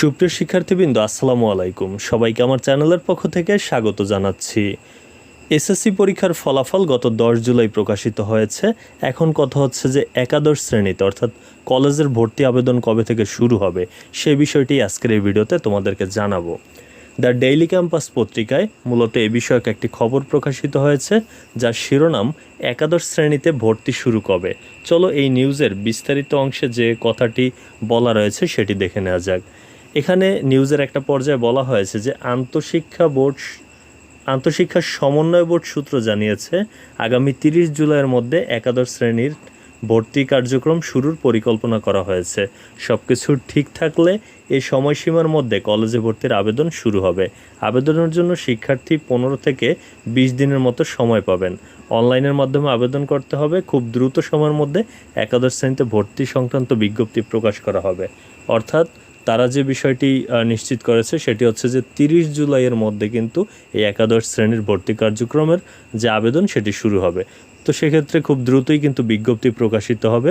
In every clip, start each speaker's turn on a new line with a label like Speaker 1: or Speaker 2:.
Speaker 1: সুপ্রিয় শিক্ষার্থীবৃন্দ, আসসালামু আলাইকুম। সবাইকে আমার চ্যানেলের পক্ষ থেকে স্বাগত জানাচ্ছি। এসএসসি পরীক্ষার ফলাফল গত দশ জুলাই প্রকাশিত হয়েছে। এখন কথা হচ্ছে যে একাদশ শ্রেণীতে, অর্থাৎ কলেজের ভর্তি আবেদন কবে থেকে শুরু হবে সেই বিষয়টি আজকের এই ভিডিওতে তোমাদেরকে জানাব। দ্য ডেইলি ক্যাম্পাস পত্রিকায় মূলত এ বিষয়ক একটি খবর প্রকাশিত হয়েছে, যার শিরোনাম, একাদশ শ্রেণীতে ভর্তি শুরু কবে? চলো এই নিউজের বিস্তারিত অংশে যে কথাটি বলা রয়েছে সেটি দেখে নেওয়া যাক। এখানে নিউজের একটা পর্যায়ে বলা হয়েছে যে আন্তঃশিক্ষা বোর্ড, আন্তঃশিক্ষা সমন্বয় বোর্ড সূত্র জানিয়েছে, আগামী তিরিশ জুলাইয়ের মধ্যে একাদশ শ্রেণির ভর্তি কার্যক্রম শুরুর পরিকল্পনা করা হয়েছে। সব কিছু ঠিক থাকলে এই সময়সীমার মধ্যে কলেজে ভর্তির আবেদন শুরু হবে। আবেদনের জন্য শিক্ষার্থী পনেরো থেকে বিশ দিনের মতো সময় পাবেন। অনলাইনের মাধ্যমে আবেদন করতে হবে। খুব দ্রুত সময়ের মধ্যে একাদশ শ্রেণীতে ভর্তি সংক্রান্ত বিজ্ঞপ্তি প্রকাশ করা হবে। অর্থাৎ তারা যে বিষয়টি নিশ্চিত করেছে সেটি হচ্ছে যে তিরিশ জুলাইয়ের মধ্যে কিন্তু এই একাদশ শ্রেণির ভর্তি কার্যক্রমের যে আবেদন সেটি শুরু হবে। তো সেক্ষেত্রে খুব দ্রুতই কিন্তু বিজ্ঞপ্তি প্রকাশিত হবে।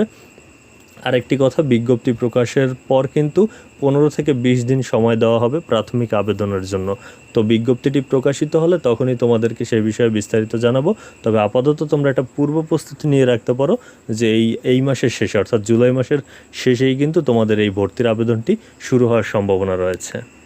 Speaker 1: আরেকটি কথা, বিজ্ঞপ্তি প্রকাশের পর কিন্তু পনেরো থেকে বিশ দিন সময় দেওয়া হবে প্রাথমিক আবেদনের জন্য। তো বিজ্ঞপ্তিটি প্রকাশিত হলে তখনই তোমাদেরকে সেই বিষয়ে বিস্তারিত জানাব। তবে আপাতত তোমরা একটা পূর্ব প্রস্তুতি নিয়ে রাখতে পারো যে এই এই মাসের শেষে, অর্থাৎ জুলাই মাসের শেষেই কিন্তু তোমাদের এই ভর্তির আবেদনটি শুরু হওয়ার সম্ভাবনা রয়েছে।